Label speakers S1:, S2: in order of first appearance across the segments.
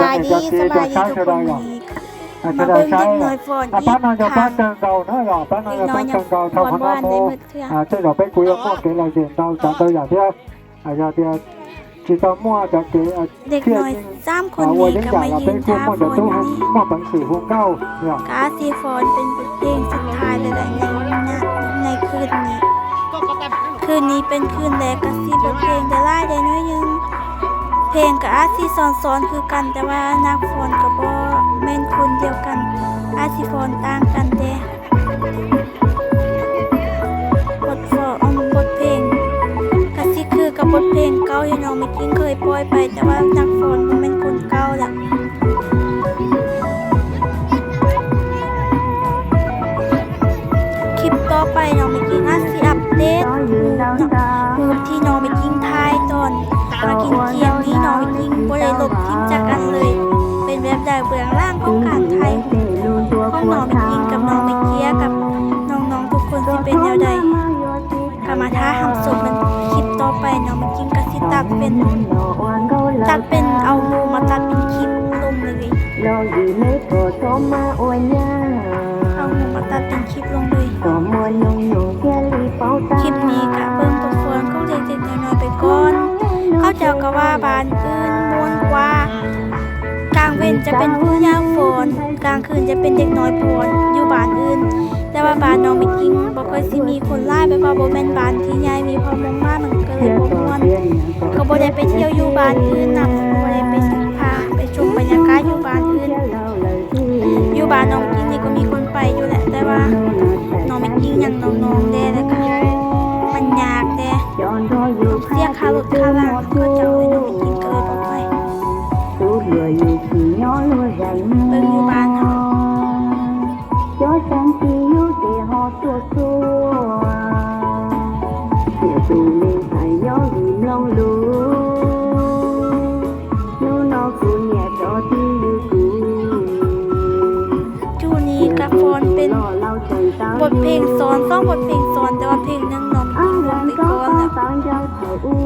S1: บายดีสบายดีทุกคนวันนี้มาเบิ่งเด็กน้อยฝน
S2: à
S1: อีก
S2: bác nào cho
S1: ทาง
S2: bác chân đầu nữa rồi bác nào cho bác chân đầu thâu hắn nam mô à thế rồi bác quý ông mua cái này gì đâu chẳng đâu giả thế à giờ thì chỉ tao mua cho cái
S1: เด็กน้อยสามคน
S2: à
S1: นี้
S2: quay đến
S1: ก็
S2: giả
S1: มา
S2: là
S1: ยื
S2: bác
S1: น
S2: quý
S1: ท่า
S2: mua
S1: ฝ
S2: cho
S1: น
S2: tôi
S1: อยู่
S2: hắn
S1: นี่
S2: mua bằng sử hùng cao rồi
S1: กาซีฟอนเป็นเพลงสุดท้ายเลยแหละในในคืนนี้คืนนี้เป็นคืนแรกกาซีบทเพลงได้ไล่ได้น้อยหนึง เพลงกับอาซีซ้อนๆคือกันแต่ว่านักฟอนกับบอแม่นคนเดียวกัน อาซีฟอนต่างกันเด้บทฟอนบทเพลงกะสิคือกับบทเพลงเก่าที่น้องไม่กิ้งเคยปล่อยไป แต่ว่านักฟอนบ่แม่นคนเป็นคน เป็นตัดเป็นเอาโมมาตัดเป็นคลิปลงเลยเอาโมมาตัดเป็นคลิปลงเลยคลิปนี้กะเบิ่งตัวคนเข้าเด็กๆน้อยไปก่อนเข้าเจ้าก็ว่าบานอื่นมวนกว่ากลางเว้นจะเป็นผู้ยาวฝนกลางคืนจะเป็นเด็กน้อยพรอยู่บ้านอื่น แต่ว่าบ้านน้องไม่กิงบ่ค่อยสิมีคนไล่ไปว่าบ่แมนบ้านที่ใหญ่มีพอมองมามันก็เลยบ่ เขาบ่ได้ไปเที่ยวอยู่บ้านอื่นนำบ่ได้ไปซื้อผ้าไปชมบรรยากาศอยู่บ้านอื่น อยู่บ้านน้องกินนี่ก็มีคนไปอยู่แหละแต่ว่าน้องไม่กินอย่างน้องๆแด้แล้วก็มันยากแด้เสียค่ารถค่าล่างก็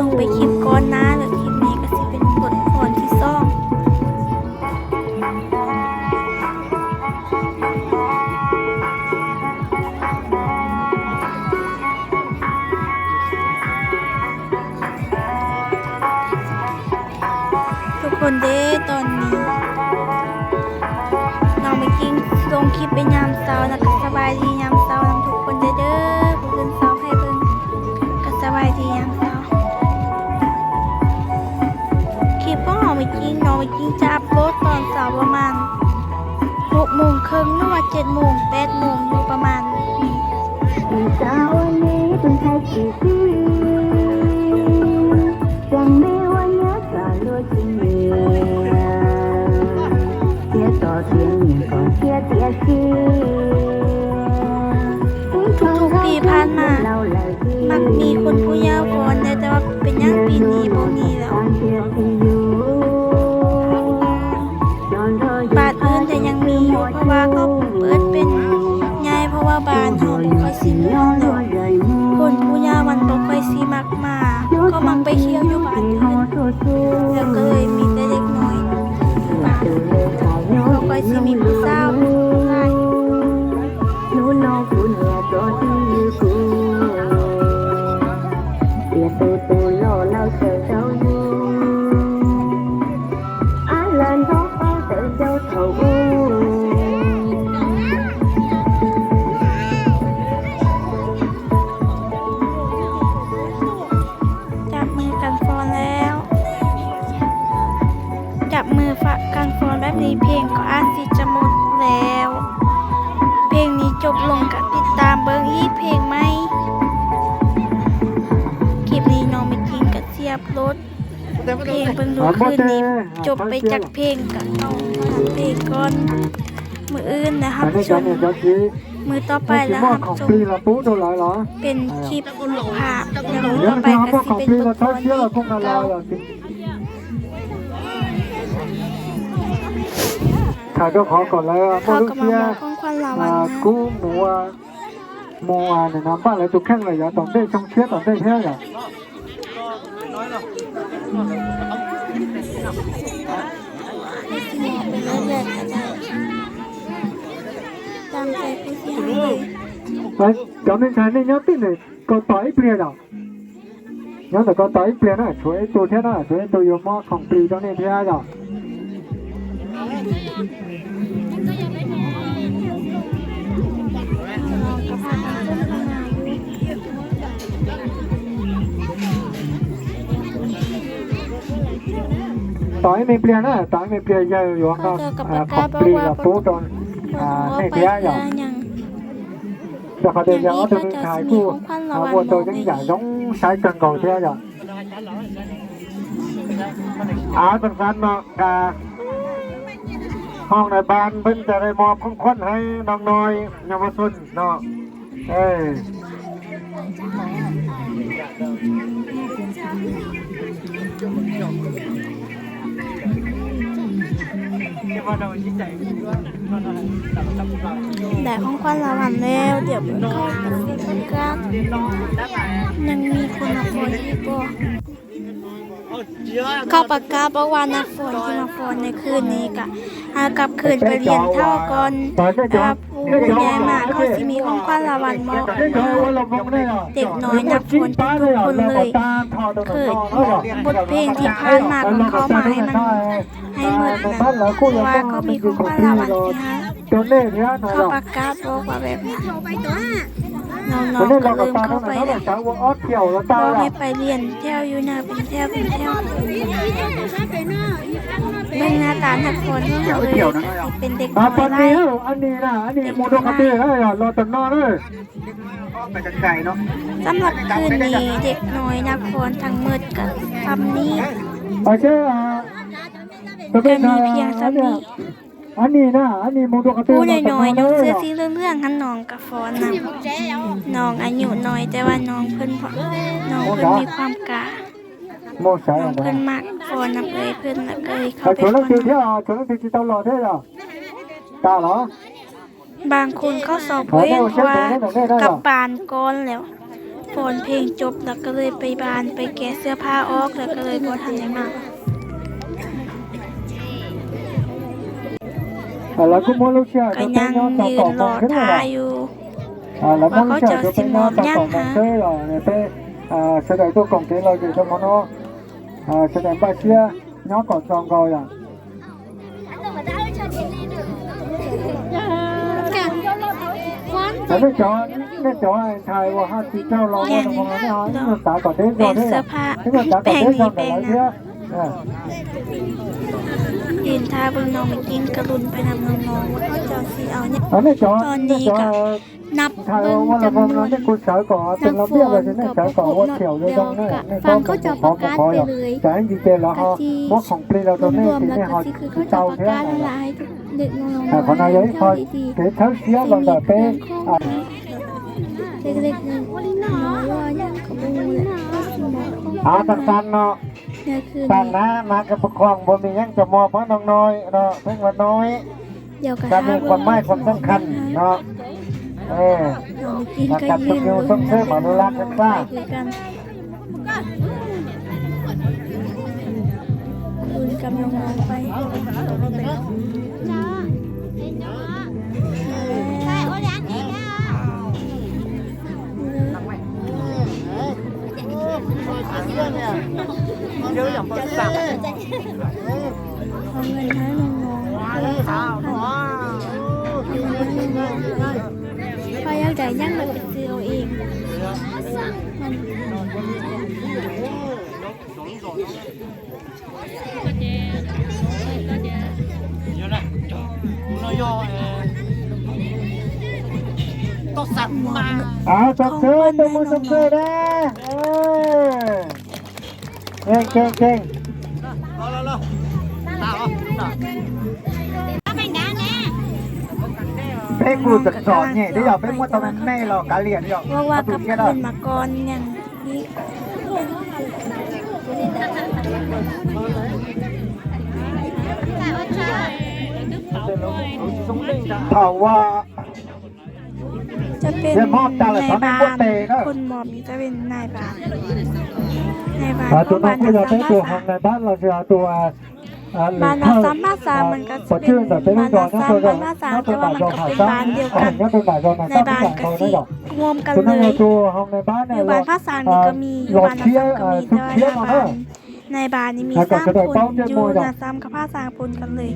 S1: ลงไปคลิปก่อนน้าหรือคลิปนี้ก็สิเป็นบทพรที่ซ่องทุกคนเด้ตอนนี้น้องไปกินลงคลิปไปยามเช้านะก็ส จริงเราไม่จริงจะอัพโหลดตอนเสาร์ประมาณ6โมงครึ่งหรือว่า7โมง8โมงอยู่ประมาณนี้
S3: sao anh ấy từng thay chỉ khi chẳng biết hoa nhớ cả lối tình người chia tỏ tiếng nhìn còn chia tia chi
S1: ทุกๆปีผ่านมา
S3: lâu lời chi
S1: มักมีคนผู้ยาวก่อนได้แต่ว่าเป็นหยังปีนี้บ่มี จบไปจากเพลงกับเอาเพลงก่อน มืออื่นนะครับชม
S2: เนี่ยจะชี
S1: มือต่อไป
S2: ไม่คิด
S1: แล้วครับชม
S2: ปีละปุ๊เท่าไหร่หรอ
S1: เป็นคลิปภาพแล้วมือต่อไปก็
S2: ว่า
S1: สิเป็น
S2: ปี
S1: บทพ
S2: เท่ารเชื่อ
S1: ที่
S2: คงละลายอะสิถ่ายก็ขอก่อนแล้วโมาลุ
S1: ก
S2: เซีย
S1: กของควันลาวันนะ
S2: cú mùa mùa này nằm bắt lại tụi khăn là giờ tổng đây trong chết tổng đây thế à Đấy, cho nên cái này nhớ tin này có tới bia đâu nhớ là có tới bia này chuối tôi thế nào chuối tôi dùng mò không bì cho nên thế rồi
S1: น้องก็พากันขึ้นมาอยู่
S2: tới mình bia này tới mình bia giờ dùng không không bì là phú tròn
S1: เพิ่น
S2: à
S1: เอา
S2: này
S1: ไป
S2: thế
S1: เพื่อ
S2: rồi
S1: หยัง
S2: จะเขาเดินยังเอาตัวนึงขายกูเอาวั วตัวยังใหญ่ต้องใช้กันก่อนเท่าไหร่อาสำคัญเนาะกาห้องในบ้านเพิ่นจะได้มอบของขวัญให้น้องน้อยเยาวชนเนาะเอ้ย
S1: แต่ของขวัญละวันแล้วเดี๋ยวเข้าไปเซ็นกันยังมีคนมาฟอนอีกบ่เข้าปากกาบอกว่านักฝนที่มาฟอนในคืนนี้กะหากลับคืนไปเรียนเท่าก่อนถ้าผู้ใหญ่มาเขาสิมีของขวัญละวันมอบ
S2: ได้เจอว่าเรามองได้เหรอ
S1: เด็กน้อยนักฟอนทุกคนเลยเคือบทเพลงที่ผ่านมาของเขามาให้มันให้หมดนะว่าเขามีของขวัญละวันที่ฮะ
S2: เขา
S1: ประกาศบอกว่าแบบนี้น้องๆก็ลืมเข้า
S2: ไป
S1: แล้ว
S2: จ้าว่าออดเที่ยวแล้วตา
S1: บอกให้ไปเรียนแถวอยู่หนะเป็นแถวเป็นแถว เบิ่งหน้าตาหักคนของเขาเลยเป็นเด็ก
S2: อ่า
S1: น้อ
S2: ตอยน
S1: ไล่
S2: นี้อันนี้นะอันนี้มูโดคาเต้เอ้ยรอตันนอนเลย
S4: ไปจากไก่เนาะ
S1: สำหรับคืนนี้เด็กน้อยนักฟอนทั้งหมดกับทำนี้
S2: โอเคอ่า
S1: ก็มีเพียงสามี
S2: อันนี้นะอันนี้มูโดคาเต้
S1: ผู้น้อยๆน้องเสื้อสีเหลืองๆหันน้องกับฟอนนำน้องอายุน้อยแต่ว่าน้องเพิ่นพอน้องเพิ่นมีความกล้า
S2: โมใช่
S1: น้อง
S2: ไหม
S1: เพิ่นมักฟอนนำเอ้ยเพิ่นแล้วก็เลยเข้า
S2: ไอ้
S1: ไป
S2: ชวน
S1: ฟ
S2: นั
S1: อกน
S2: ตี
S1: นำ
S2: เที่ยวชวนนักตีที่ตลอดเท่าไหร่ตาเหรอบา
S1: งคนเขาสอบเว้นว่ากลับบ้านก่อนแล้วฝนเพลงจบแล้วก็เลยไปบ้านไปแกะเสื้อผ้าออกแล้วก็เลยบ่ทันได้มา
S2: แล้วก็มูลูกเชีย
S1: ก็ยังยืนรอท่าอยู่
S2: à là mong chờ cho bên nó ta còn bằng thế rồi này thế à sẽ đợi tôi còn thế là gì cho nó à sẽ đợi ba chia nó còn tròn rồi à Thế nó cho nó cho anh thầy vào hai chị trao lo vào đồng hồ nó nó trả còn thế
S1: เป็
S2: rồi
S1: น
S2: thế
S1: เสื้อ
S2: à
S1: ผ้า
S2: thế mà trả
S1: แปล
S2: còn
S1: ง
S2: thế
S1: นี้
S2: rồi
S1: แปล
S2: phải
S1: ง
S2: lấy
S1: นั้น
S2: kia à
S1: ยืนท่าเบิ่งน้องไปกินกระลุนไปนำน้องๆว่าเขาเจ้าสิเอาเนี่ย
S2: ở đây cho
S1: Còn
S2: nó
S1: đi
S2: cho
S1: cả. นับเบิ้งจำนวนนักฟ้อนกับพวกน
S2: ก
S1: ย
S2: อ
S1: กะฟังเขาจะประกาศไปเลย
S2: กะจีรวม
S1: รวมแล้วก็ที่คือเขาจะประกาศหลายเด็กน้อยๆเท่า
S2: ที่
S1: ดี
S2: เป็น
S1: เรื่อ
S2: ง
S1: ของเด็กๆนึงว่ายังขบูเลยอาตันตันเนาะตันนะมากระปกครอง
S2: บ่มียังจะมอบ
S1: เพราะ
S2: น้องน้อยเนาะเพิ่งว่าน้อย
S1: เดี๋ยวกัน
S2: มีความหมายความสำคัญเนาะ เออ
S1: น้องกิน
S2: มา
S1: ก็
S2: กับทุก
S1: น
S2: ยูส่งเสริมอนุรักษ์กันซะ
S1: คือกันคุณกับน้องไป
S4: nhớ nhầm bớt sạc
S1: เอาเงินให้น้องๆคนละสามพันพออากได้ยังมันเป็นซื้องมัน
S4: nhớ này nó vô có sạc mà
S2: อ่าส่งเสริมตัวมือส่งเสริมนะเออเก่งเก่งเก่ง
S4: lo lo lo
S2: เพ่กูจะสอนเนี่ยเดี๋ยวเพ่มัวตอนนั้นแม่หรอกการเรียนเดี๋ยว
S1: ว่าว่า
S2: ดู
S1: กับ
S2: แค่
S1: เพื่
S2: นั้
S1: อนนมาก่อนอย่างนี้
S2: ถามว่า
S1: จะเป็น
S2: เดี๋ยวมอบตาเลย
S1: นาย
S2: ตอนนี้
S1: บ้า
S2: พวก
S1: น
S2: เตะก็
S1: คนมอบจะเป็นนายบ้านนายบ้าน
S2: อ่า
S1: ข
S2: ตั
S1: บาน
S2: เรา
S1: ซ้ำมาสามมันก็จะเป็นบานเราซ้ำบานาสามแต่ว่ามันก็เป็นบานเดียวกันในบานก็สิรวมกันเลย
S2: อยู่
S1: บานภาษานี่ก็มีอยู่บ้านภาษาก็มีแต่ว่าในบานในบานนี้มีสร้างผนอยู่นะซ้ำกับผ้าสางผลกันเลย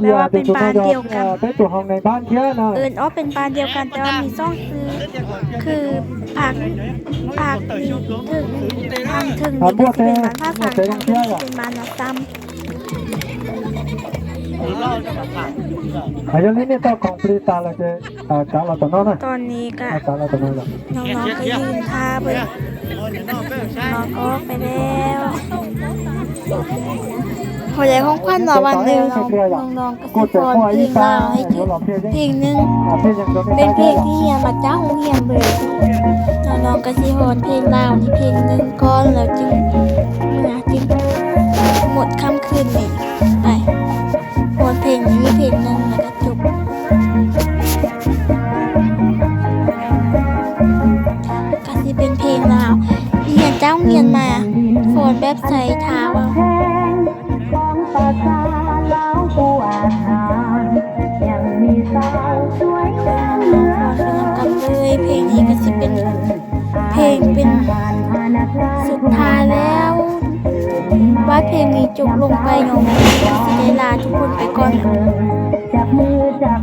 S2: แต่ว่าเป็นบานเดียวกันเป็นตัวทอื่นั้นเอ๋
S1: อเป็นบานเดียวกันแต่ว่ามีซ่องซื้อคือผักผักถึงทางถึงนี่ก็เป็นบานผ้าสางทางนี้เป็นบานนะซ้ำ
S2: อายุนี้เนี่ยต้องของปรีตาเลยจ้าจ้าเราตอนนั้น
S1: ตอนนี้ก็
S2: จ้าเราตัวน้อ
S1: น้องๆก็ยืนท่าไปน้องก็ไปแล้วขอใหญ่ของขวัญหน่อวันหนึ่งน้องๆก็จะพอนยิงมาให้จริงจริงนึ่ง
S2: เป็
S1: นเพลงที่เฮียมาจ้าของเฮียเบรน้องๆก็สิฮอนเพลงลาวนี่เพลงหนึ่งก่อนแล้วจึงเมื่อจึงหมดค่ำคืนนี่ ดแบบใส่เท้า
S3: ของภาาวราวอ
S1: เกินกับเลยเพลงนี้ก็สิเป็น เพลงเป็นสุดท้ายแล้ว ว่าเพลงนี้จบลงไปยองสิเด้ลา
S3: ทุ
S1: กคนไปก่
S3: อน
S1: จับ
S3: มือ
S1: จับ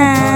S1: Nah.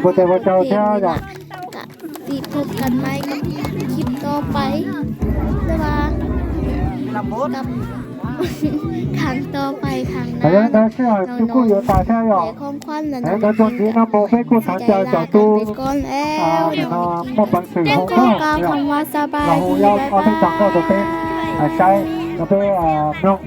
S1: ำพุทธวจาเท่าจ้ะติดพบกันไหมกัคลิปต่อไปเต่ว่ากับครั้งต่อไปครั้งหน้าน้องๆแต่ของขวัญนั้นน้องๆจะไปใจ้ากันไปก่อนแล้วแต่ก็กล่าวคำว่าสบายดีบ๊ายบาย
S2: ใช่แล้วก็นก